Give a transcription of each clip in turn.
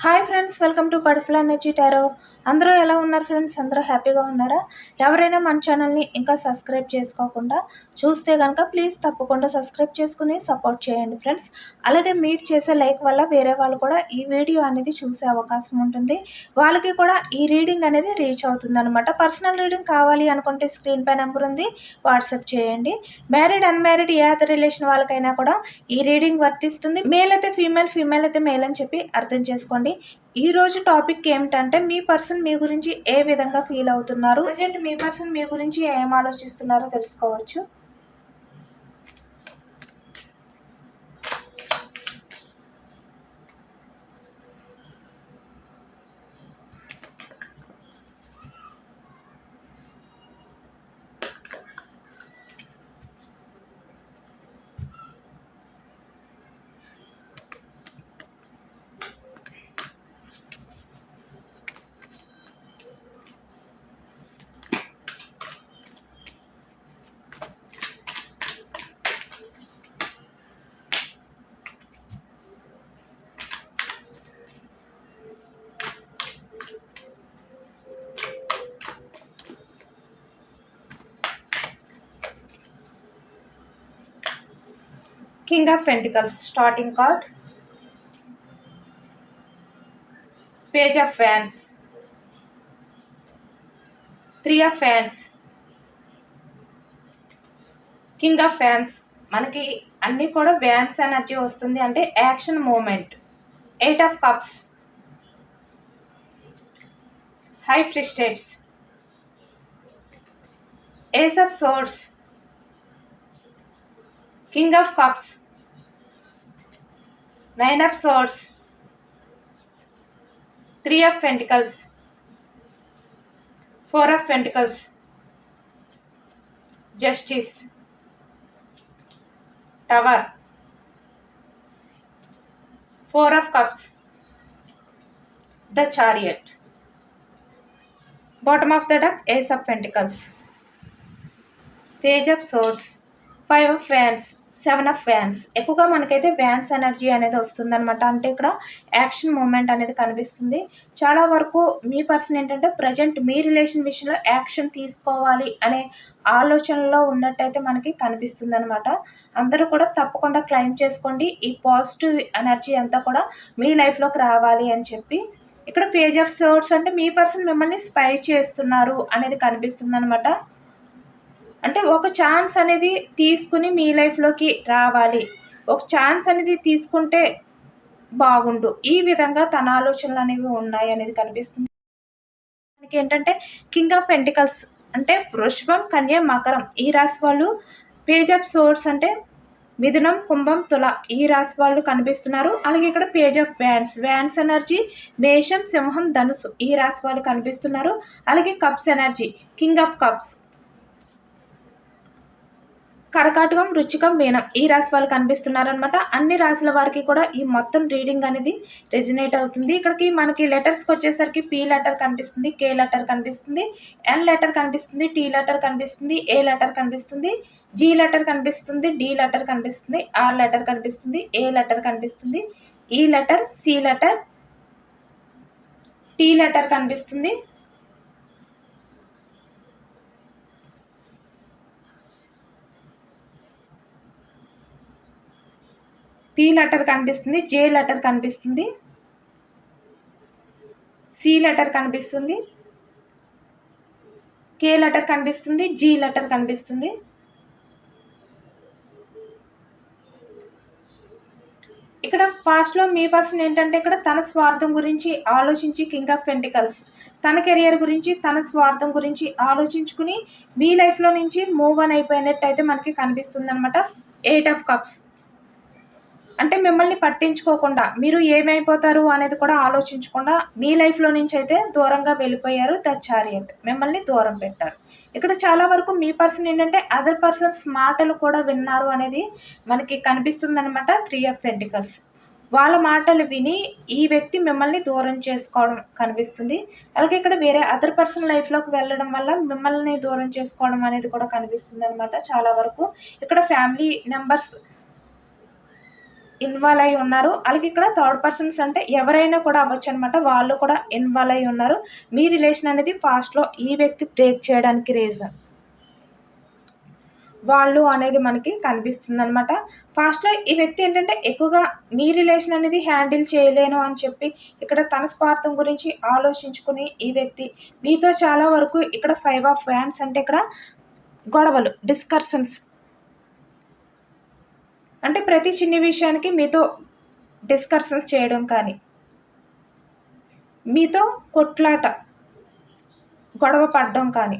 Hi friends welcome to butterfly energy tarot అందరూ ఎలా ఉన్నారు ఫ్రెండ్స్ అందరూ హ్యాపీగా ఉన్నారా? ఎవరైనా మన ఛానల్ని ఇంకా సబ్స్క్రైబ్ చేసుకోకుండా చూస్తే కనుక ప్లీజ్ తప్పకుండా సబ్స్క్రైబ్ చేసుకుని సపోర్ట్ చేయండి ఫ్రెండ్స్ అలాగే మీరు చేసే లైక్ వల్ల వేరే వాళ్ళు కూడా ఈ వీడియో అనేది చూసే అవకాశం ఉంటుంది. వాళ్ళకి కూడా ఈ రీడింగ్ అనేది రీచ్ అవుతుందనమాట పర్సనల్ రీడింగ్ కావాలి అనుకుంటే స్క్రీన్ పై నెంబర్ ఉంది. వాట్సాప్ చేయండి. Married unmarried any other relation వాళ్ళకైనా కూడా ఈ రీడింగ్ వర్తిస్తుంది. మేల్ అయితే ఫీమేల్ ఫీమేల్ అయితే మేల్ అని చెప్పి అర్థం చేసుకోండి. ఈరోజు టాపిక్ ఏమిటంటే మీ పర్సన్ మీ గురించి ఏ విధంగా ఫీల్ అవుతున్నారు? ప్రజెంట్ మీ పర్సన్ మీ గురించి ఏం ఆలోచిస్తున్నారో తెలుసుకోవచ్చు. King of pentacles starting card page of fans three of fans king of fans మనకి అన్నీ కూడా వ్యాన్స్ ఎనర్జీ వస్తుంది. అంటే action moment eight of cups high ఫ్రిస్టేట్స్ ace of swords king of cups nine of swords. Three of pentacles. Four of pentacles. Justice. Tower. Four of cups. The chariot. Bottom of the deck ace of pentacles. Page of swords. Five of wands. Seven of wands. ఎక్కువగా మనకైతే wands energy అనేది వస్తుందన్నమాట. అంటే ఇక్కడ action moment అనేది కనిపిస్తుంది. చాలా వరకు మీ పర్సన్ ఏంటంటే ప్రజెంట్ మీ రిలేషన్ విషయంలో యాక్షన్ తీసుకోవాలి అనే ఆలోచనలో ఉన్నట్టయితే మనకి కనిపిస్తుంది అనమాట అందరూ కూడా తప్పకుండా క్లైమ్ చేసుకోండి. ఈ పాజిటివ్ ఎనర్జీ అంతా కూడా మీ లైఫ్లోకి రావాలి అని చెప్పి. ఇక్కడ పేజ్ ఆఫ్ సోర్స్ అంటే మీ పర్సన్ మిమ్మల్ని స్పై చేస్తున్నారు అనేది కనిపిస్తుంది అనమాట అంటే ఒక ఛాన్స్ అనేది తీసుకుని మీ లైఫ్లోకి రావాలి. ఒక ఛాన్స్ అనేది తీసుకుంటే బాగుండు. ఈ విధంగా తన ఆలోచనలు అనేవి ఉన్నాయి అనేది కనిపిస్తుంది. మనకి ఏంటంటే కింగ్ ఆఫ్ పెంటికల్స్ అంటే వృషభం కన్య మకరం. ఈ రాశి వాళ్ళు పేజ్ ఆఫ్ సోర్స్ అంటే మిథునం కుంభం తుల ఈ రాశి వాళ్ళు కనిపిస్తున్నారు. అలాగే ఇక్కడ page of wands wands energy మేషం సింహం ధనుసు ఈ రాశి వాళ్ళు కనిపిస్తున్నారు. అలాగే cups energy king of cups కరకాటకం రుచికం మీనం ఈ రాశి వాళ్ళు కనిపిస్తున్నారనమాట అన్ని రాశుల వారికి కూడా ఈ మొత్తం రీడింగ్ అనేది రెజినేట్ అవుతుంది ఇక్కడికి మనకి లెటర్స్కి వచ్చేసరికి పి లెటర్ కనిపిస్తుంది కే లెటర్ కనిపిస్తుంది ఎన్ లెటర్ కనిపిస్తుంది టీ లెటర్ కనిపిస్తుంది ఏ లెటర్ కనిపిస్తుంది జీ లెటర్ కనిపిస్తుంది డి లెటర్ కనిపిస్తుంది ఆర్ లెటర్ కనిపిస్తుంది ఏ లెటర్ కనిపిస్తుంది E letter C letter T letter కనిపిస్తుంది పి లెటర్ కనిపిస్తుంది జే లెటర్ కనిపిస్తుంది. సి లెటర్ కనిపిస్తుంది. కే లెటర్ కనిపిస్తుంది జీ లెటర్ కనిపిస్తుంది. ఇక్కడ పాస్ట్లో మీ పర్సన్ ఏంటంటే ఇక్కడ తన స్వార్థం గురించి ఆలోచించి కింగ్ ఆఫ్ పెంటికల్స్ తన కెరియర్ గురించి తన స్వార్థం గురించి ఆలోచించుకుని మీ లైఫ్లో నుంచి మూవ్ అని అయిపోయినట్టు అయితే మనకి కనిపిస్తుంది అనమాట ఎయిట్ ఆఫ్ కప్స్ అంటే మిమ్మల్ని పట్టించుకోకుండా మీరు ఏమైపోతారు అనేది కూడా ఆలోచించకుండా మీ లైఫ్లో నుంచి అయితే దూరంగా వెళ్ళిపోయారు ద చారియట్ మిమ్మల్ని దూరం పెట్టారు. ఇక్కడ చాలా వరకు మీ పర్సన్ ఏంటంటే అదర్ పర్సన్స్ మాటలు కూడా విన్నారు అనేది మనకి కనిపిస్తుంది అనమాట త్రీ ఆఫ్ పెంటికల్స్ వాళ్ళ మాటలు విని ఈ వ్యక్తి మిమ్మల్ని దూరం చేసుకోవడం కనిపిస్తుంది. అలాగే ఇక్కడ వేరే అదర్ పర్సన్ లైఫ్లోకి వెళ్ళడం వల్ల మిమ్మల్ని దూరం చేసుకోవడం అనేది కూడా కనిపిస్తుంది అనమాట చాలా వరకు. ఇక్కడ ఫ్యామిలీ మెంబర్స్ ఇన్వాల్వ్ అయి ఉన్నారు. అలాగే ఇక్కడ థర్డ్ పర్సన్స్ అంటే ఎవరైనా కూడా అవ్వచ్చు అనమాట వాళ్ళు కూడా ఇన్వాల్వ్ అయి ఉన్నారు. మీ రిలేషన్ అనేది ఫాస్ట్లో ఈ వ్యక్తి బ్రేక్ చేయడానికి రీజన్ వాళ్ళు అనేది మనకి కనిపిస్తుంది అనమాట ఫాస్ట్లో ఈ వ్యక్తి ఏంటంటే ఎక్కువగా మీ రిలేషన్ అనేది హ్యాండిల్ చేయలేను అని చెప్పి ఇక్కడ తన స్వార్థం గురించి ఆలోచించుకుని ఈ వ్యక్తి మీతో చాలా వరకు ఇక్కడ ఫైవ్ ఆఫ్ ఫ్యాన్స్ అంటే ఇక్కడ గొడవలు డిస్కర్షన్స్ అంటే ప్రతి చిన్న విషయానికి మీతో డిస్కషన్స్ చేయడం కానీ మీతో కొట్లాట గొడవ పడడం కానీ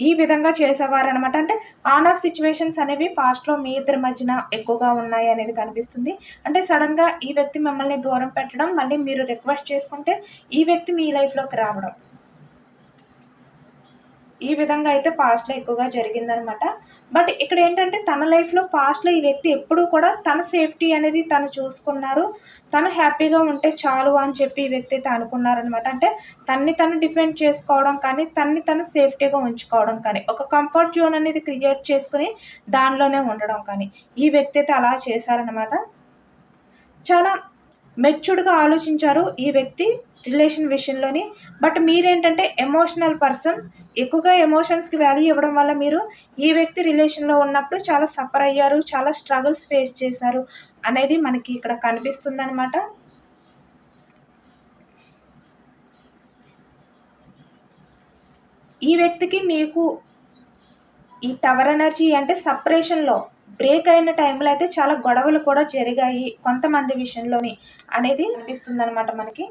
ఈ విధంగా చేసేవారు అనమాట అంటే ఆన్ ఆఫ్ సిచ్యువేషన్స్ అనేవి పాస్ట్లో మీ ఇద్దరి మధ్యన ఎక్కువగా ఉన్నాయి అనేది కనిపిస్తుంది. అంటే సడన్గా ఈ వ్యక్తి మిమ్మల్ని దూరం పెట్టడం మళ్ళీ మీరు రిక్వెస్ట్ చేసుకుంటే ఈ వ్యక్తి మీ లైఫ్లోకి రావడం. ఈ విధంగా అయితే పాస్ట్లో ఎక్కువగా జరిగిందనమాట బట్ ఇక్కడ ఏంటంటే తన లైఫ్లో పాస్ట్లో ఈ వ్యక్తి ఎప్పుడూ కూడా తన సేఫ్టీ అనేది తను చూసుకున్నారు. తను హ్యాపీగా ఉంటే చాలు అని చెప్పి ఈ వ్యక్తి అయితే అనుకున్నారనమాట అంటే తన్ని తను డిఫెండ్ చేసుకోవడం కానీ తన్ని తను సేఫ్టీగా ఉంచుకోవడం కానీ ఒక కంఫర్ట్ జోన్ అనేది క్రియేట్ చేసుకుని దానిలోనే ఉండడం కానీ ఈ వ్యక్తి అయితే అలా చేశారనమాట చాలా మెచ్యూర్డ్గా ఆలోచించారు ఈ వ్యక్తి రిలేషన్ విషయంలోని. బట్ మీరేంటంటే ఎమోషనల్ పర్సన్ ఎక్కువగా ఎమోషన్స్కి వాల్యూ ఇవ్వడం వల్ల మీరు ఈ వ్యక్తి రిలేషన్లో ఉన్నప్పుడు చాలా సఫర్ అయ్యారు చాలా స్ట్రగుల్స్ ఫేస్ చేశారు అనేది మనకి ఇక్కడ కనిపిస్తుంది అనమాట ఈ వ్యక్తికి మీకు ఈ టవర్ ఎనర్జీ అంటే సపరేషన్లో బ్రేక్ అయిన టైంలో అయితే చాలా గొడవలు కూడా జరిగాయి కొంతమంది విషయంలోని అనేది అనిపిస్తుంది అనమాట మనకి.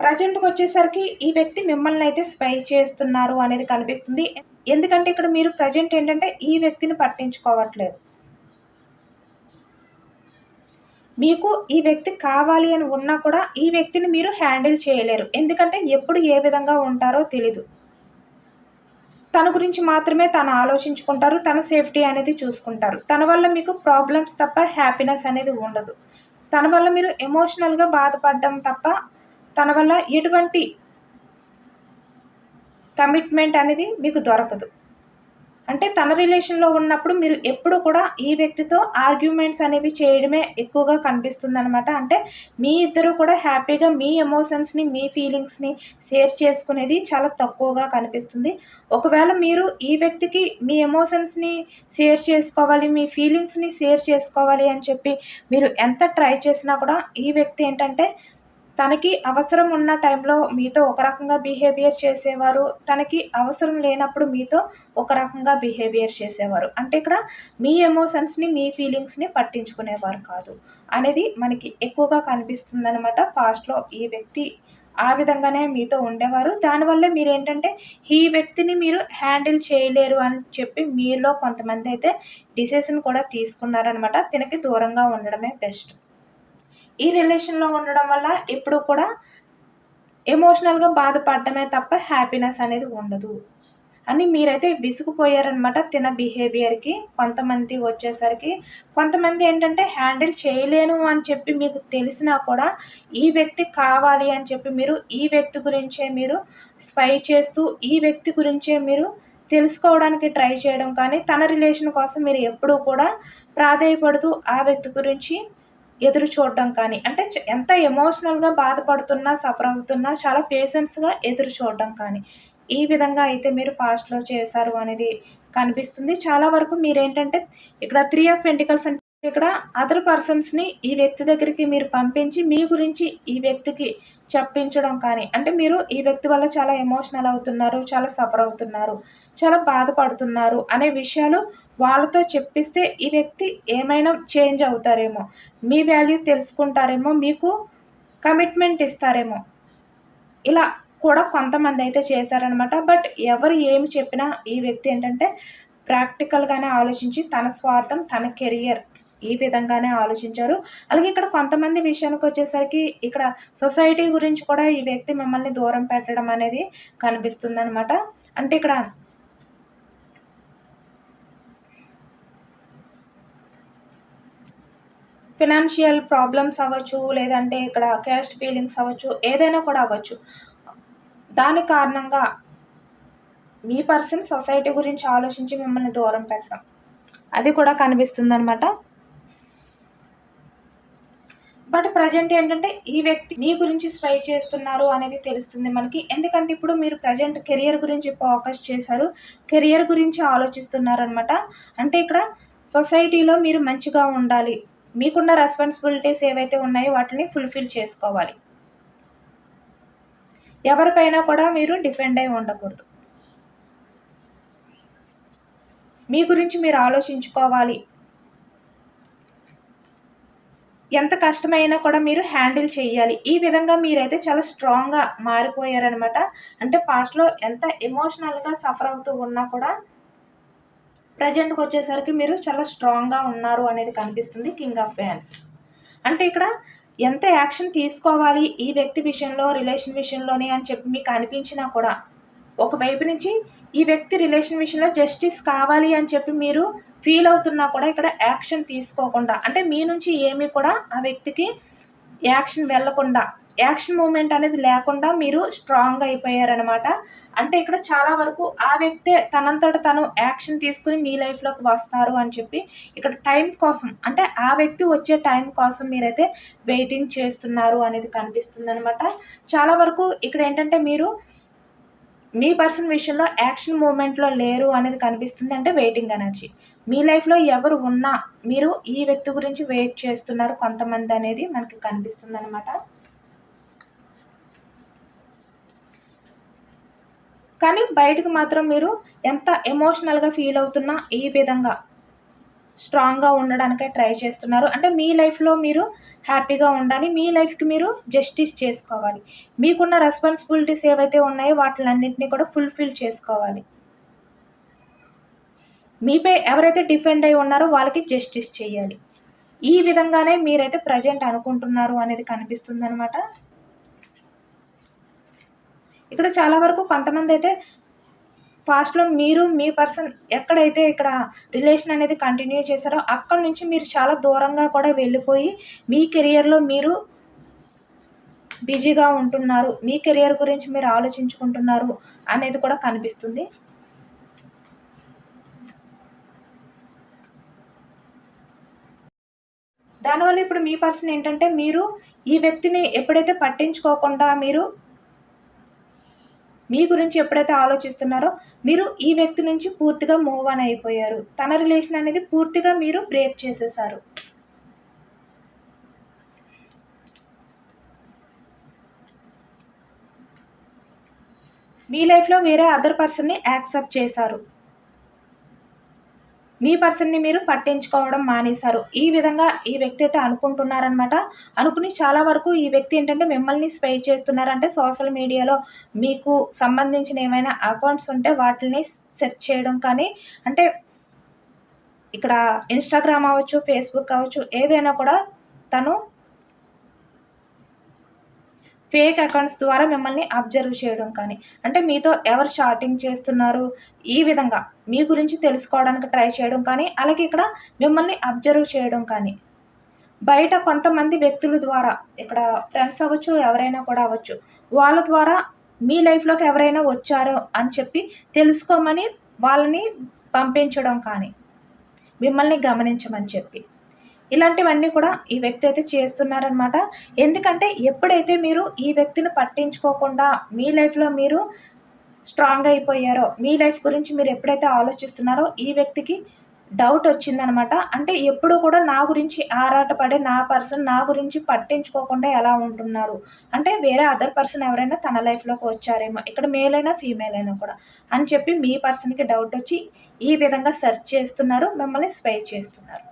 ప్రజెంట్కి వచ్చేసరికి ఈ వ్యక్తి మిమ్మల్ని అయితే స్పై చేస్తున్నారు అనేది కనిపిస్తుంది. ఎందుకంటే ఇక్కడ మీరు ప్రజెంట్ ఏంటంటే ఈ వ్యక్తిని పట్టించుకోవట్లేదు. మీకు ఈ వ్యక్తి కావాలి అని ఉన్నా కూడా ఈ వ్యక్తిని మీరు హ్యాండిల్ చేయలేరు. ఎందుకంటే ఎప్పుడు ఏ విధంగా ఉంటారో తెలీదు. తన గురించి మాత్రమే తను ఆలోచించుకుంటారు తన సేఫ్టీ అనేది చూసుకుంటారు. తన వల్ల మీకు ప్రాబ్లమ్స్ తప్ప హ్యాపీనెస్ అనేది ఉండదు. తన వల్ల మీరు ఎమోషనల్గా బాధపడడం తప్ప తన వల్ల ఎటువంటి కమిట్మెంట్ అనేది మీకు దొరకదు. అంటే తన రిలేషన్లో ఉన్నప్పుడు మీరు ఎప్పుడు కూడా ఈ వ్యక్తితో ఆర్గ్యుమెంట్స్ అనేవి చేయడమే ఎక్కువగా కనిపిస్తుంది అనమాట అంటే మీ ఇద్దరు కూడా హ్యాపీగా మీ ఎమోషన్స్ని మీ ఫీలింగ్స్ని షేర్ చేసుకునేది చాలా తక్కువగా కనిపిస్తుంది. ఒకవేళ మీరు ఈ వ్యక్తికి మీ ఎమోషన్స్ని షేర్ చేసుకోవాలి మీ ఫీలింగ్స్ని షేర్ చేసుకోవాలి అని చెప్పి మీరు ఎంత ట్రై చేసినా కూడా ఈ వ్యక్తి ఏంటంటే తనకి అవసరం ఉన్న టైంలో మీతో ఒక రకంగా బిహేవియర్ చేసేవారు. తనకి అవసరం లేనప్పుడు మీతో ఒక రకంగా బిహేవియర్ చేసేవారు. అంటే ఇక్కడ మీ ఎమోషన్స్ని మీ ఫీలింగ్స్ని పట్టించుకునేవారు కాదు. అనేది మనకి ఎక్కువగా కనిపిస్తుంది అనమాట పాస్ట్లో ఈ వ్యక్తి ఆ విధంగానే మీతో ఉండేవారు. దానివల్ల మీరు ఏంటంటే ఈ వ్యక్తిని మీరు హ్యాండిల్ చేయలేరు అని చెప్పి మీలో కొంతమంది అయితే డిసిషన్ కూడా తీసుకున్నారనమాట తినకి దూరంగా ఉండడమే బెస్ట్ ఈ రిలేషన్లో ఉండడం వల్ల ఎప్పుడు కూడా ఎమోషనల్గా బాధపడటమే తప్ప హ్యాపీనెస్ అనేది ఉండదు. అని మీరైతే విసుగుపోయారనమాట తిన బిహేవియర్కి కొంతమంది వచ్చేసరికి కొంతమంది ఏంటంటే హ్యాండిల్ చేయలేను అని చెప్పి మీకు తెలిసినా కూడా ఈ వ్యక్తి కావాలి అని చెప్పి మీరు ఈ వ్యక్తి గురించే మీరు స్పై చేస్తూ ఈ వ్యక్తి గురించే మీరు తెలుసుకోవడానికి ట్రై చేయడం కానీ తన రిలేషన్ కోసం మీరు ఎప్పుడూ కూడా ప్రాధాయపడుతూ ఆ వ్యక్తి గురించి ఎదురు చూడడం కానీ అంటే ఎంత ఎమోషనల్గా బాధపడుతున్నా సఫర్ అవుతున్నా చాలా పేషెన్స్గా ఎదురు చూడడం కానీ ఈ విధంగా అయితే మీరు ఫాస్ట్లో చేశారు అనేది కనిపిస్తుంది. చాలా వరకు మీరేంటంటే ఇక్కడ త్రీ ఆఫ్ పెంటికల్స్ అంటే ఇక్కడ అదర్ పర్సన్స్ని ఈ వ్యక్తి దగ్గరికి మీరు పంపించి మీ గురించి ఈ వ్యక్తికి చెప్పించడం కానీ అంటే మీరు ఈ వ్యక్తి వల్ల చాలా ఎమోషనల్ అవుతున్నారు చాలా సఫర్ అవుతున్నారు చాలా బాధపడుతున్నారు అనే విషయాలు వాళ్ళతో చెప్పిస్తే ఈ వ్యక్తి ఏమైనా చేంజ్ అవుతారేమో మీ వాల్యూ తెలుసుకుంటారేమో మీకు కమిట్మెంట్ ఇస్తారేమో. ఇలా కూడా కొంతమంది అయితే చేశారనమాట. బట్ ఎవరు ఏమి చెప్పినా ఈ వ్యక్తి ఏంటంటే ప్రాక్టికల్గానే ఆలోచించి తన స్వార్థం తన కెరియర్ ఈ విధంగానే ఆలోచించారు. అలాగే ఇక్కడ కొంతమంది విషయానికి వచ్చేసరికి ఇక్కడ సొసైటీ గురించి కూడా ఈ వ్యక్తి మిమ్మల్ని దూరం పెట్టడం అనేది కనిపిస్తుంది అనమాట అంటే ఇక్కడ ఫినాన్షియల్ ప్రాబ్లమ్స్ అవ్వచ్చు లేదంటే ఇక్కడ క్యాస్ట్ ఫీలింగ్స్ అవ్వచ్చు ఏదైనా కూడా అవ్వచ్చు. దాని కారణంగా మీ పర్సన్ సొసైటీ గురించి ఆలోచించి మిమ్మల్ని దూరం పెట్టడం. అది కూడా కనిపిస్తుంది అనమాట బట్ ప్రజెంట్ ఏంటంటే ఈ వ్యక్తి మీ గురించి స్పై చేస్తున్నారు అనేది తెలుస్తుంది మనకి. ఎందుకంటే ఇప్పుడు మీరు ప్రజెంట్ కెరియర్ గురించి ఫోకస్ చేశారు కెరియర్ గురించి ఆలోచిస్తున్నారు అనమాట అంటే ఇక్కడ సొసైటీలో మీరు మంచిగా ఉండాలి. మీకున్న రెస్పాన్సిబిలిటీస్ ఏవైతే ఉన్నాయో వాటిని ఫుల్ఫిల్ చేసుకోవాలి. ఎవరిపైన కూడా మీరు డిపెండ్ అయి ఉండకూడదు. మీ గురించి మీరు ఆలోచించుకోవాలి. ఎంత కష్టమైనా కూడా మీరు హ్యాండిల్ చేయాలి. ఈ విధంగా మీరైతే చాలా స్ట్రాంగ్గా మారిపోయారనమాట అంటే పాస్ట్లో ఎంత ఎమోషనల్గా సఫర్ అవుతూ ఉన్నా కూడా ప్రజెంట్కి వచ్చేసరికి మీరు చాలా స్ట్రాంగ్గా ఉన్నారు అనేది కనిపిస్తుంది కింగ్ ఆఫ్ ఫ్యాన్స్. అంటే ఇక్కడ ఎంత యాక్షన్ తీసుకోవాలి ఈ వ్యక్తి విషయంలో రిలేషన్ విషయంలోని అని చెప్పి మీకు అనిపించినా కూడా ఒకవైపు నుంచి ఈ వ్యక్తి రిలేషన్ విషయంలో జస్టిస్ కావాలి అని చెప్పి మీరు ఫీల్ అవుతున్నా కూడా ఇక్కడ యాక్షన్ తీసుకోకుండా అంటే మీ నుంచి ఏమీ కూడా ఆ వ్యక్తికి యాక్షన్ వెళ్ళకుండా యాక్షన్ మూమెంట్ అనేది లేకుండా మీరు స్ట్రాంగ్ అయిపోయారనమాట అంటే ఇక్కడ చాలా వరకు ఆ వ్యక్తే తనంతట తను యాక్షన్ తీసుకుని మీ లైఫ్లోకి వస్తారు అని చెప్పి ఇక్కడ టైం కోసం అంటే ఆ వ్యక్తి వచ్చే టైం కోసం మీరైతే వెయిటింగ్ చేస్తున్నారు అనేది కనిపిస్తుంది అనమాట చాలా వరకు ఇక్కడ ఏంటంటే మీరు మీ పర్సన్ విషయంలో యాక్షన్ మూమెంట్లో లేరు అనేది కనిపిస్తుంది అంటే వెయిటింగ్ ఎనర్జీ. మీ లైఫ్లో ఎవరు ఉన్నా మీరు ఈ వ్యక్తి గురించి వెయిట్ చేస్తున్నారు కొంతమంది అనేది మనకి కనిపిస్తుంది అనమాట కానీ బయటకు మాత్రం మీరు ఎంత ఎమోషనల్గా ఫీల్ అవుతున్నా ఈ విధంగా స్ట్రాంగ్గా ఉండడానికే ట్రై చేస్తున్నారు. అంటే మీ లైఫ్లో మీరు హ్యాపీగా ఉండాలి. మీ లైఫ్కి మీరు జస్టిస్ చేసుకోవాలి. మీకున్న రెస్పాన్సిబిలిటీస్ ఏవైతే ఉన్నాయో వాటిలన్నింటినీ కూడా ఫుల్ఫిల్ చేసుకోవాలి. మీపై ఎవరైతే డిఫెండ్ అయి ఉన్నారో వాళ్ళకి జస్టిస్ చేయాలి. ఈ విధంగానే మీరైతే ప్రజెంట్ అనుకుంటున్నారు అనేది కనిపిస్తుంది అనమాట ఇక్కడ చాలా వరకు కొంతమంది అయితే ఫాస్ట్లో మీరు మీ పర్సన్ ఎక్కడైతే ఇక్కడ రిలేషన్ అనేది కంటిన్యూ చేశారో అక్కడ నుంచి మీరు చాలా దూరంగా కూడా వెళ్ళిపోయి మీ కెరియర్లో మీరు బిజీగా ఉంటున్నారు. మీ కెరియర్ గురించి మీరు ఆలోచించుకుంటున్నారు అనేది కూడా కనిపిస్తుంది. దానివల్ల ఇప్పుడు మీ పర్సన్ ఏంటంటే మీరు ఈ వ్యక్తిని ఎప్పుడైతే పట్టించుకోకుండా మీరు మీ గురించి ఎప్పుడైతే ఆలోచిస్తున్నారో మీరు ఈ వ్యక్తి నుంచి పూర్తిగా మూవ్ ఆన్ అయిపోయారు. తన రిలేషన్ అనేది పూర్తిగా మీరు బ్రేక్ చేసేసారు. మీ లైఫ్లో వేరే అదర్ పర్సన్ని యాక్సెప్ట్ చేశారు. మీ పర్సన్ని మీరు పట్టించుకోవడం మానేశారు. ఈ విధంగా ఈ వ్యక్తి అయితే అనుకుంటున్నారనమాట అనుకుని చాలా వరకు ఈ వ్యక్తి ఏంటంటే మిమ్మల్ని స్పై చేస్తున్నారంటే సోషల్ మీడియాలో మీకు సంబంధించిన ఏమైనా అకౌంట్స్ ఉంటే వాటిని సెర్చ్ చేయడం కానీ అంటే ఇక్కడ ఇన్స్టాగ్రామ్ అవ్వచ్చు ఫేస్బుక్ అవ్వచ్చు ఏదైనా కూడా తను ఫేక్ అకౌంట్స్ ద్వారా మిమ్మల్ని అబ్జర్వ్ చేయడం కానీ అంటే మీతో ఎవరు షార్టింగ్ చేస్తున్నారు ఈ విధంగా మీ గురించి తెలుసుకోవడానికి ట్రై చేయడం కానీ అలాగే ఇక్కడ మిమ్మల్ని అబ్జర్వ్ చేయడం కానీ. బయట కొంతమంది వ్యక్తుల ద్వారా ఇక్కడ ఫ్రెండ్స్ అవ్వచ్చు ఎవరైనా కూడా అవ్వచ్చు వాళ్ళ ద్వారా మీ లైఫ్లోకి ఎవరైనా వచ్చారో అని చెప్పి తెలుసుకోమని వాళ్ళని పంపించడం కానీ మిమ్మల్ని గమనించమని చెప్పి. ఇలాంటివన్నీ కూడా ఈ వ్యక్తి అయితే చేస్తున్నారనమాట ఎందుకంటే ఎప్పుడైతే మీరు ఈ వ్యక్తిని పట్టించుకోకుండా మీ లైఫ్లో మీరు స్ట్రాంగ్ అయిపోయారో మీ లైఫ్ గురించి మీరు ఎప్పుడైతే ఆలోచిస్తున్నారో ఈ వ్యక్తికి డౌట్ వచ్చిందనమాట అంటే ఎప్పుడు కూడా నా గురించి ఆరాటపడే నా పర్సన్ నా గురించి పట్టించుకోకుండా ఎలా ఉంటున్నారు? అంటే వేరే అదర్ పర్సన్ ఎవరైనా తన లైఫ్లోకి వచ్చారేమో ఇక్కడ మేల్ అయినా ఫీమేల్ అయినా కూడా అని చెప్పి మీ పర్సన్కి డౌట్ వచ్చి ఈ విధంగా సెర్చ్ చేస్తున్నారు మిమ్మల్ని స్పై చేస్తున్నారు.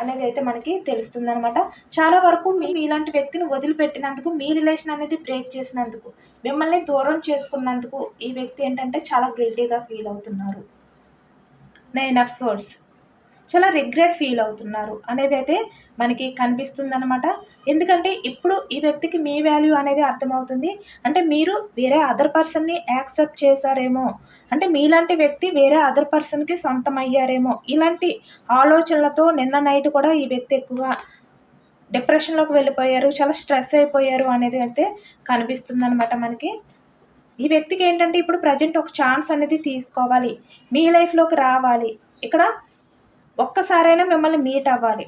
అనేది అయితే మనకి తెలుస్తుంది అనమాట చాలా వరకు మీ ఇలాంటి వ్యక్తిని వదిలిపెట్టినందుకు మీ రిలేషన్ అనేది బ్రేక్ చేసినందుకు మిమ్మల్ని దూరం చేసుకున్నందుకు ఈ వ్యక్తి ఏంటంటే చాలా గిల్టీగా ఫీల్ అవుతున్నారు. నైన్ ఆఫ్ సోర్స్ చాలా రిగ్రెట్ ఫీల్ అవుతున్నారు అనేది అయితే మనకి కనిపిస్తుంది అనమాట ఎందుకంటే ఇప్పుడు ఈ వ్యక్తికి మీ వాల్యూ అనేది అర్థమవుతుంది. అంటే మీరు వేరే అదర్ పర్సన్ని యాక్సెప్ట్ చేశారేమో అంటే మీలాంటి వ్యక్తి వేరే అదర్ పర్సన్కి సొంతం అయ్యారేమో ఇలాంటి ఆలోచనలతో నిన్న నైట్ కూడా ఈ వ్యక్తి ఎక్కువ డిప్రెషన్లోకి వెళ్ళిపోయారు చాలా స్ట్రెస్ అయిపోయారు అనేది అయితే కనిపిస్తుంది అనమాట మనకి. ఈ వ్యక్తికి ఏంటంటే ఇప్పుడు ప్రజెంట్ ఒక ఛాన్స్ అనేది తీసుకోవాలి. మీ లైఫ్లోకి రావాలి. ఇక్కడ ఒక్కసారైనా మిమ్మల్ని మీట్ అవ్వాలి.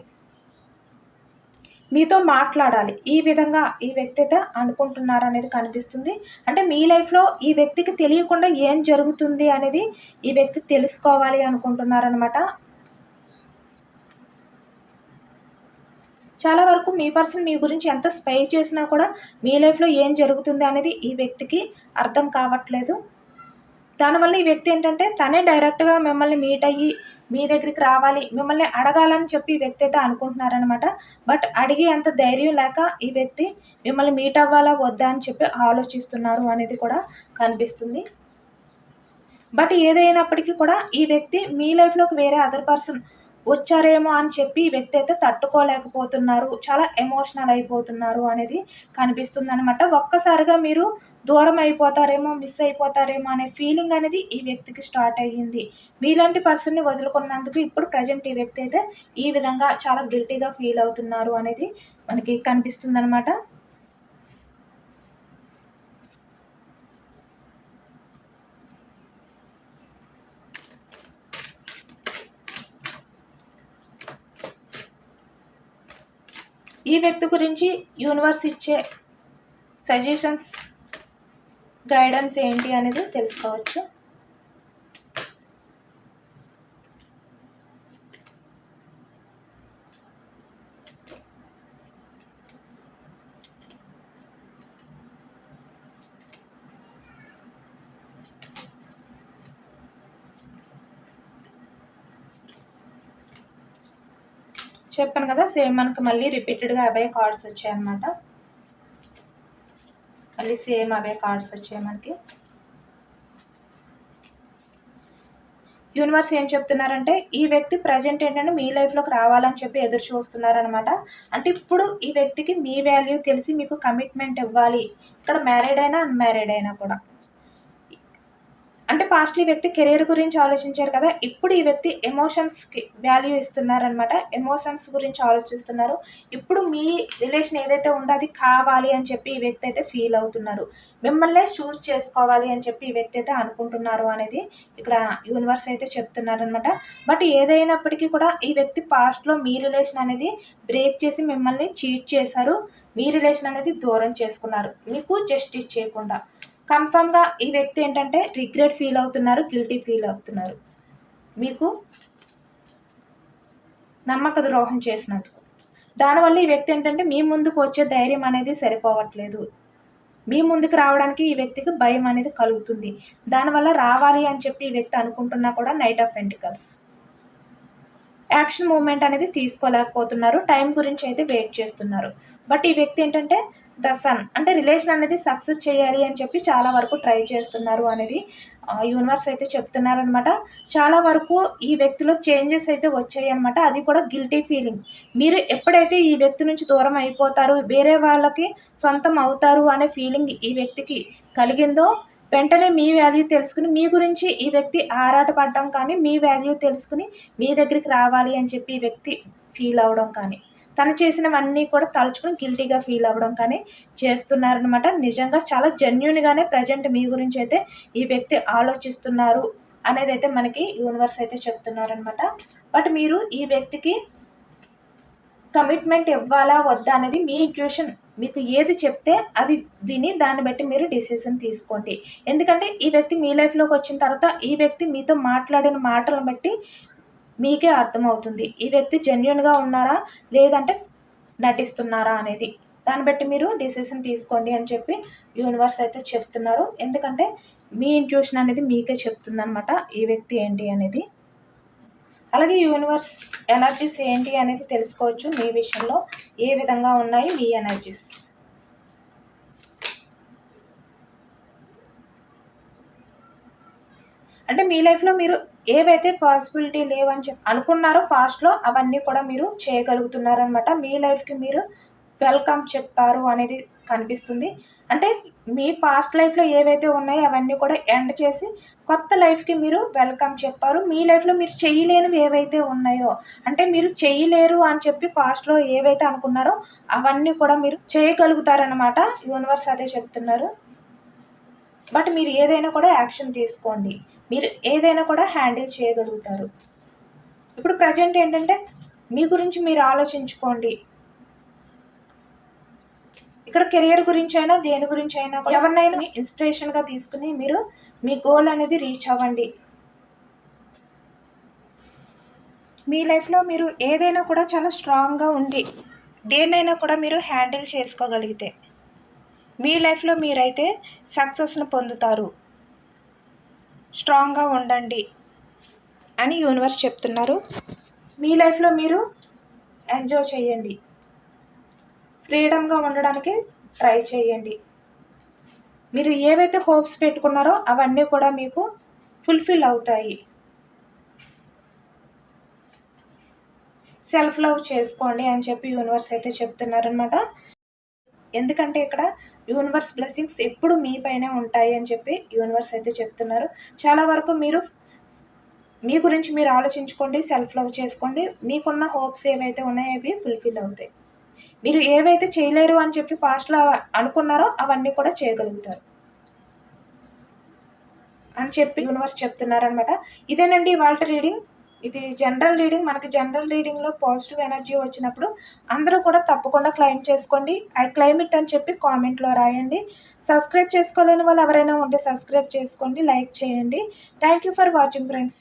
మీతో మాట్లాడాలి. ఈ విధంగా ఈ వ్యక్తి అయితే అనుకుంటున్నారు అనేది కనిపిస్తుంది. అంటే మీ లైఫ్లో ఈ వ్యక్తికి తెలియకుండా ఏం జరుగుతుంది అనేది ఈ వ్యక్తి తెలుసుకోవాలి అనుకుంటున్నారనమాట చాలా వరకు మీ పర్సన్ మీ గురించి ఎంత స్పై చేసినా కూడా మీ లైఫ్లో ఏం జరుగుతుంది అనేది ఈ వ్యక్తికి అర్థం కావట్లేదు. దానివల్ల ఈ వ్యక్తి ఏంటంటే తనే డైరెక్ట్గా మిమ్మల్ని మీట్ అయ్యి మీ దగ్గరికి రావాలి మిమ్మల్ని అడగాలని చెప్పి ఈ వ్యక్తి అయితే అనుకుంటున్నారనమాట బట్ అడిగే అంత ధైర్యం లేక ఈ వ్యక్తి మిమ్మల్ని మీట్ అవ్వాలా వద్దా అని చెప్పి ఆలోచిస్తున్నారు అనేది కూడా కనిపిస్తుంది. బట్ ఏదైనప్పటికీ కూడా ఈ వ్యక్తి మీ లైఫ్లోకి వేరే అదర్ పర్సన్ వచ్చారేమో అని చెప్పి వ్యక్తి అయితే తట్టుకోలేకపోతున్నారు. చాలా ఎమోషనల్ అయిపోతున్నారు అనేది కనిపిస్తుంది అనమాట ఒక్కసారిగా మీరు దూరం అయిపోతారేమో మిస్ అయిపోతారేమో అనే ఫీలింగ్ అనేది ఈ వ్యక్తికి స్టార్ట్ అయ్యింది. మీలాంటి పర్సన్ని వదులుకున్నందుకు ఇప్పుడు ప్రజెంట్ ఈ వ్యక్తి అయితే ఈ విధంగా చాలా గిల్టీగా ఫీల్ అవుతున్నారు అనేది మనకి కనిపిస్తుంది అనమాట ఈ వ్యక్తి గురించి యూనివర్స్ ఇచ్చే సజెషన్స్ గైడెన్స్ ఏంటి అనేది తెలుసుకోవచ్చు. చెప్పాను కదా సేమ్ మనకి మళ్ళీ రిపీటెడ్గా అవే కార్డ్స్ వచ్చాయన్నమాట. మళ్ళీ సేమ్ అవే కార్డ్స్ వచ్చాయి మనకి. యూనివర్స్ ఏం చెప్తున్నారంటే ఈ వ్యక్తి ప్రజెంట్ ఏంటంటే మీ లైఫ్లోకి రావాలని చెప్పి ఎదురు చూస్తున్నారనమాట అంటే ఇప్పుడు ఈ వ్యక్తికి మీ వాల్యూ తెలిసి మీకు కమిట్మెంట్ ఇవ్వాలి. ఇక్కడ మ్యారీడ్ అయినా అన్మ్యారీడ్ అయినా కూడా. అంటే పాస్ట్ ఈ వ్యక్తి కెరీర్ గురించి ఆలోచించారు కదా ఇప్పుడు ఈ వ్యక్తి ఎమోషన్స్కి వాల్యూ ఇస్తున్నారనమాట ఎమోషన్స్ గురించి ఆలోచిస్తున్నారు. ఇప్పుడు మీ రిలేషన్ ఏదైతే ఉందో అది కావాలి అని చెప్పి ఈ వ్యక్తి అయితే ఫీల్ అవుతున్నారు. మిమ్మల్నే చూస్ చేసుకోవాలి అని చెప్పి ఈ వ్యక్తి అయితే అనుకుంటున్నారు అనేది ఇక్కడ యూనివర్స్ అయితే చెప్తున్నారనమాట బట్ ఏదైనప్పటికీ కూడా ఈ వ్యక్తి పాస్ట్లో మీ రిలేషన్ అనేది బ్రేక్ చేసి మిమ్మల్ని చీట్ చేశారు. మీ రిలేషన్ అనేది దూరం చేసుకున్నారు. మీకు జస్టిస్ చేయకుండా. కన్ఫామ్గా ఈ వ్యక్తి ఏంటంటే రిగ్రెట్ ఫీల్ అవుతున్నారు గిల్టీ ఫీల్ అవుతున్నారు. మీకు నమ్మక ద్రోహం చేసినందుకు. దానివల్ల ఈ వ్యక్తి ఏంటంటే మీ ముందుకు వచ్చే ధైర్యం అనేది సరిపోవట్లేదు. మీ ముందుకు రావడానికి ఈ వ్యక్తికి భయం అనేది కలుగుతుంది. దానివల్ల రావాలి అని చెప్పి ఈ వ్యక్తి అనుకుంటున్నా కూడా నైట్ ఆఫ్ వెంటికల్స్ యాక్షన్ మూమెంట్ అనేది తీసుకోలేకపోతున్నారు. టైం గురించి అయితే వెయిట్ చేస్తున్నారు. బట్ ఈ వ్యక్తి ఏంటంటే ద సన్. అంటే రిలేషన్ అనేది సక్సెస్ చేయాలి అని చెప్పి చాలా వరకు ట్రై చేస్తున్నారు అనేది యూనివర్స్ అయితే చెప్తున్నారు అనమాట చాలా వరకు ఈ వ్యక్తిలో చేంజెస్ అయితే వచ్చాయి అనమాట అది కూడా గిల్టీ ఫీలింగ్. మీరు ఎప్పుడైతే ఈ వ్యక్తి నుంచి దూరం అయిపోతారు వేరే వాళ్ళకి సొంతం అవుతారు అనే ఫీలింగ్ ఈ వ్యక్తికి కలిగిందో వెంటనే మీ వాల్యూ తెలుసుకుని మీ గురించి ఈ వ్యక్తి ఆరాటపడడం కానీ మీ వాల్యూ తెలుసుకుని మీ దగ్గరికి రావాలి అని చెప్పి ఈ వ్యక్తి ఫీల్ అవడం కానీ. తను చేసినవన్నీ కూడా తలుచుకుని గిల్టీగా ఫీల్ అవ్వడం కానీ చేస్తున్నారనమాట నిజంగా చాలా జెన్యున్గానే ప్రజెంట్ మీ గురించి అయితే ఈ వ్యక్తి ఆలోచిస్తున్నారు అనేది అయితే మనకి యూనివర్స్ అయితే చెప్తున్నారనమాట బట్ మీరు ఈ వ్యక్తికి కమిట్మెంట్ ఇవ్వాలా వద్దా అనేది మీ ఇంట్యూషన్ మీకు ఏది చెప్తే అది విని దాన్ని బట్టి మీరు డిసిషన్ తీసుకోండి. ఎందుకంటే ఈ వ్యక్తి మీ లైఫ్లోకి వచ్చిన తర్వాత ఈ వ్యక్తి మీతో మాట్లాడిన మాటలను బట్టి మీకే అర్థమవుతుంది. ఈ వ్యక్తి జెన్యున్గా ఉన్నారా? లేదంటే నటిస్తున్నారా అనేది. దాన్ని బట్టి మీరు డిసిషన్ తీసుకోండి అని చెప్పి యూనివర్స్ అయితే చెప్తున్నారు. ఎందుకంటే మీ ఇంట్యూషన్ అనేది మీకే చెప్తుందనమాట ఈ వ్యక్తి ఏంటి అనేది. అలాగే యూనివర్స్ ఎనర్జీస్ ఏంటి అనేది తెలుసుకోవచ్చు మీ విషయంలో ఏ విధంగా ఉన్నాయి మీ ఎనర్జీస్ అంటే మీ లైఫ్లో మీరు ఏవైతే పాసిబిలిటీ లేవని చెప్పి అనుకున్నారో ఫాస్ట్లో అవన్నీ కూడా మీరు చేయగలుగుతున్నారనమాట మీ లైఫ్కి మీరు వెల్కమ్ చెప్పారు అనేది కనిపిస్తుంది. అంటే మీ పాస్ట్ లైఫ్లో ఏవైతే ఉన్నాయో అవన్నీ కూడా ఎండ్ చేసి కొత్త లైఫ్కి మీరు వెల్కమ్ చెప్పారు. మీ లైఫ్లో మీరు చేయలేనివి ఏవైతే ఉన్నాయో అంటే మీరు చేయలేరు అని చెప్పి పాస్ట్లో ఏవైతే అనుకున్నారో అవన్నీ కూడా మీరు చేయగలుగుతారనమాట యూనివర్స్ అదే చెప్తున్నారు. బట్ మీరు ఏదైనా కూడా యాక్షన్ తీసుకోండి. మీరు ఏదైనా కూడా హ్యాండిల్ చేయగలుగుతారు. ఇప్పుడు ప్రజెంట్ ఏంటంటే మీ గురించి మీరు ఆలోచించుకోండి. ఇక్కడ కెరియర్ గురించి అయినా దేని గురించి అయినా ఎవరినైనా ఇన్స్పిరేషన్గా తీసుకుని మీరు మీ గోల్ అనేది రీచ్ అవ్వండి. మీ లైఫ్లో మీరు ఏదైనా కూడా చాలా స్ట్రాంగ్గా ఉండి దేన్నైనా కూడా మీరు హ్యాండిల్ చేసుకోగలిగితే మీ లైఫ్లో మీరైతే సక్సెస్ను పొందుతారు. స్ట్రాంగ్గా ఉండండి అని యూనివర్స్ చెప్తున్నారు. మీ లైఫ్లో మీరు ఎంజాయ్ చేయండి. ఫ్రీడమ్గా ఉండడానికి ట్రై చేయండి. మీరు ఏవైతే హోప్స్ పెట్టుకున్నారో అవన్నీ కూడా మీకు ఫుల్ఫిల్ అవుతాయి. సెల్ఫ్ లవ్ చేసుకోండి అని చెప్పి యూనివర్స్ అయితే చెప్తున్నారనమాట ఎందుకంటే ఇక్కడ యూనివర్స్ బ్లెస్సింగ్స్ ఎప్పుడు మీ పైనే ఉంటాయి అని చెప్పి యూనివర్స్ అయితే చెప్తున్నారు. చాలా వరకు మీరు మీ గురించి మీరు ఆలోచించుకోండి సెల్ఫ్ లవ్ చేసుకోండి. మీకున్న హోప్స్ ఏవైతే ఉన్నాయో అవి ఫుల్ఫిల్ అవుతాయి. మీరు ఏవైతే చేయలేరు అని చెప్పి ఫాస్ట్లో అనుకున్నారో అవన్నీ కూడా చేయగలుగుతారు. అని చెప్పి యూనివర్స్ చెప్తున్నారనమాట ఇదేనండి వాళ్ళ రీడింగ్. ఇది జనరల్ రీడింగ్ మనకి జనరల్ రీడింగ్లో పాజిటివ్ ఎనర్జీ వచ్చినప్పుడు అందరూ కూడా తప్పకుండా క్లైమ్ చేసుకోండి. ఐ క్లైమ్ ఇట్ అని చెప్పి కామెంట్లో రాయండి. సబ్స్క్రైబ్ చేసుకోలేని వాళ్ళు ఎవరైనా ఉంటే సబ్స్క్రైబ్ చేసుకోండి లైక్ చేయండి. Thank you for watching friends